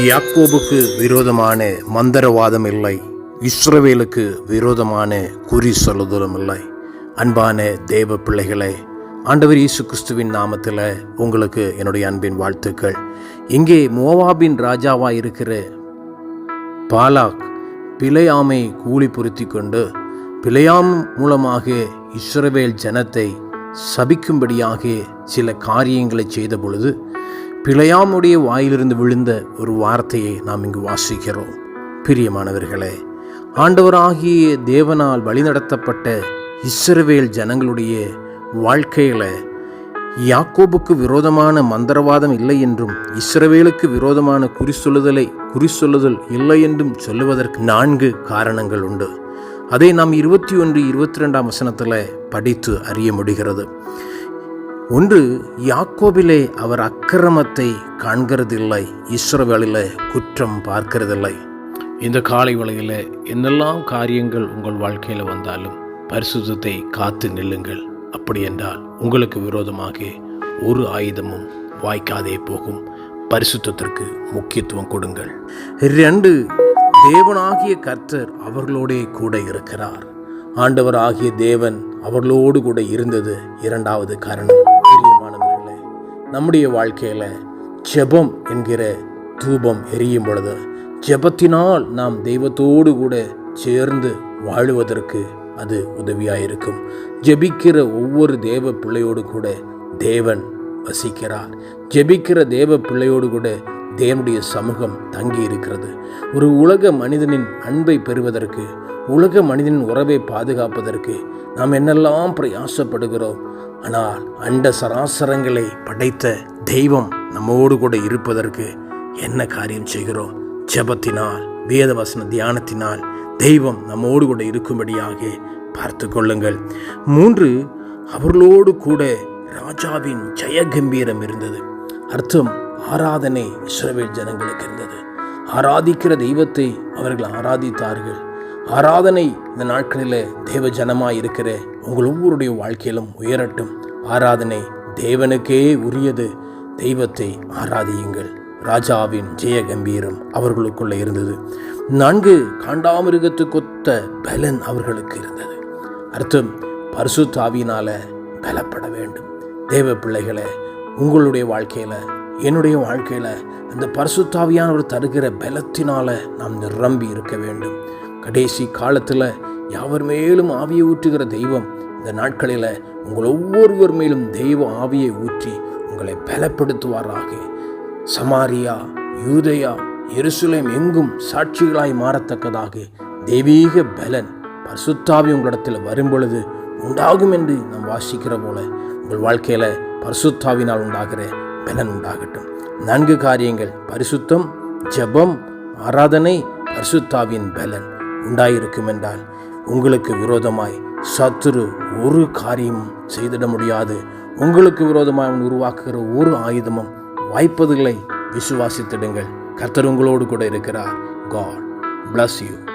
யாக்கோபுக்கு விரோதமான மந்திரவாதம் இல்லை. இஸ்ரவேலுக்கு விரோதமான குறி சொல்லுதலும் இல்லை. அன்பான தேவ பிள்ளைகளே ஆண்டவர் இயேசு கிறிஸ்துவின் நாமத்தில் உங்களுக்கு என்னுடைய அன்பின் வாழ்த்துக்கள். இங்கே மோவாபின் ராஜாவாக இருக்கிற பாலாக் பிழையாமை கூலி பொருத்தி கொண்டு பிழையாம் மூலமாக இஸ்ரவேல் ஜனத்தை சபிக்கும்படியாக சில காரியங்களை செய்த பொழுது பிழையாமுடைய வாயிலிருந்து விழுந்த ஒரு வார்த்தையை நாம் இங்கு வாசிக்கிறோம். பிரியமானவர்களே ஆண்டவராகிய தேவனால் வழிநடத்தப்பட்ட இஸ்ரவேல் ஜனங்களுடைய வாழ்க்கையில் யாக்கோபுக்கு விரோதமான மந்திரவாதம் இல்லை என்றும் இஸ்ரவேலுக்கு விரோதமான குறி சொல்லுதலை குறி சொல்லுதல் இல்லை என்றும் சொல்லுவதற்கு நான்கு காரணங்கள் உண்டு. அதை நாம் இருபத்தி ஒன்று இருபத்தி ரெண்டாம் வசனத்தில் படித்து அறிய முடிகிறது. ஒன்று யாக்கோபிலே அவர் அக்கிரமத்தை காண்கிறதில்லை இஸ்ரவேலில் குற்றம் பார்க்கிறதில்லை. இந்த காலை வேளையில் என்னெல்லாம் காரியங்கள் உங்கள் வாழ்க்கையில் வந்தாலும் பரிசுத்தத்தை காத்து நில்லுங்கள். அப்படி என்றால் உங்களுக்கு விரோதமாக ஒரு ஆயுதமும் வாய்க்காதே போகும். பரிசுத்தத்திற்கு முக்கியத்துவம் கொடுங்கள். ரெண்டு தேவனாகிய கர்த்தர் அவர்களோடே கூட இருக்கிறார். ஆண்டவர் ஆகிய தேவன் அவர்களோடு கூட இருந்தது இரண்டாவது காரணம். நம்முடைய வாழ்க்கையில் ஜெபம் என்கிற தூபம் எரியும் பொழுது ஜெபத்தினால் நாம் தெய்வத்தோடு கூட சேர்ந்து வாழுவதற்கு அது உதவியாயிருக்கும். ஜெபிக்கிற ஒவ்வொரு தேவ பிள்ளையோடு கூட தேவன் வசிக்கிறார். ஜெபிக்கிற தேவ பிள்ளையோடு கூட தேவனுடைய சமூகம் தங்கி இருக்கிறது ஒரு உலக மனிதனின் அன்பை பெறுவதற்கு உலக மனிதனின் உறவை பாதுகாப்பதற்கு நாம் என்னெல்லாம் பிரயாசப்படுகிறோம். ஆனால் அண்ட சராசரங்களை படைத்த தெய்வம் நம்மோடு கூட இருப்பதற்கு என்ன காரியம் செய்கிறோம்? ஜெபத்தினால் வேதவசன தியானத்தினால் தெய்வம் நம்மோடு கூட இருக்கும்படியாக பார்த்து கொள்ளுங்கள். மூன்று அவர்களோடு கூட ராஜாவின் ஜெயகம்பீரம் இருந்தது. அர்த்தம் ஆராதனை இஸ்ரவேல் ஜனங்களுக்கு இருந்தது. ஆராதிக்கிற தெய்வத்தை அவர்கள் ஆராதித்தார்கள். ஆராதனை இந்த நாட்களில் தேவ ஜனமாக இருக்கிற உங்கள் ஒவ்வொருடைய வாழ்க்கையிலும் உயரட்டும். ஆராதனை தேவனுக்கே உரியது. தெய்வத்தை ஆராதியுங்கள். ராஜாவின் ஜெய கம்பீரம் அவர்களுக்குள்ளே இருந்தது. நான்கு காண்டாமிருகத்துக்கொத்த பலன் அவர்களுக்கு இருந்தது. அர்த்தம் பரிசுத்தாவினால் பலப்பட வேண்டும். தேவ பிள்ளைகளை உங்களுடைய வாழ்க்கையில என்னுடைய வாழ்க்கையில அந்த பரிசுத்தாவியானவர் தருகிற பலத்தினால நாம் நிரம்பி இருக்க வேண்டும். கடைசி காலத்தில் யாவர் மேலும் ஆவியை ஊற்றுகிற தெய்வம் இந்த நாட்களில் உங்கள் ஒவ்வொருவர் மேலும் தெய்வ ஆவியை ஊற்றி உங்களை பலப்படுத்துவாராக. சமாரியா யூதயா எருசுலேம் எங்கும் சாட்சிகளாய் மாறத்தக்கதாக தெய்வீக பலன் பரிசுத்தாவி உங்களிடத்தில் வரும்பொழுது உண்டாகும் என்று நாம் வாசிக்கிற போல உங்கள் வாழ்க்கையில் பரிசுத்தாவினால் உண்டாகிற பலன் உண்டாகட்டும் நான்கு காரியங்கள். பரிசுத்தம் ஜெபம் ஆராதனை பரிசுத்தாவின் பலன் உண்டாயிருக்கும் என்றால் உங்களுக்கு விரோதமாய் சத்துரு ஒரு காரியமும் செய்திட முடியாது. உங்களுக்கு விரோதமாய் அவன் உருவாக்குகிற ஒரு ஆயுதமும் வாய்ப்பதுகளை விசுவாசித்திடுங்கள். கர்த்தர் உங்களோடு கூட இருக்கிறார். God bless you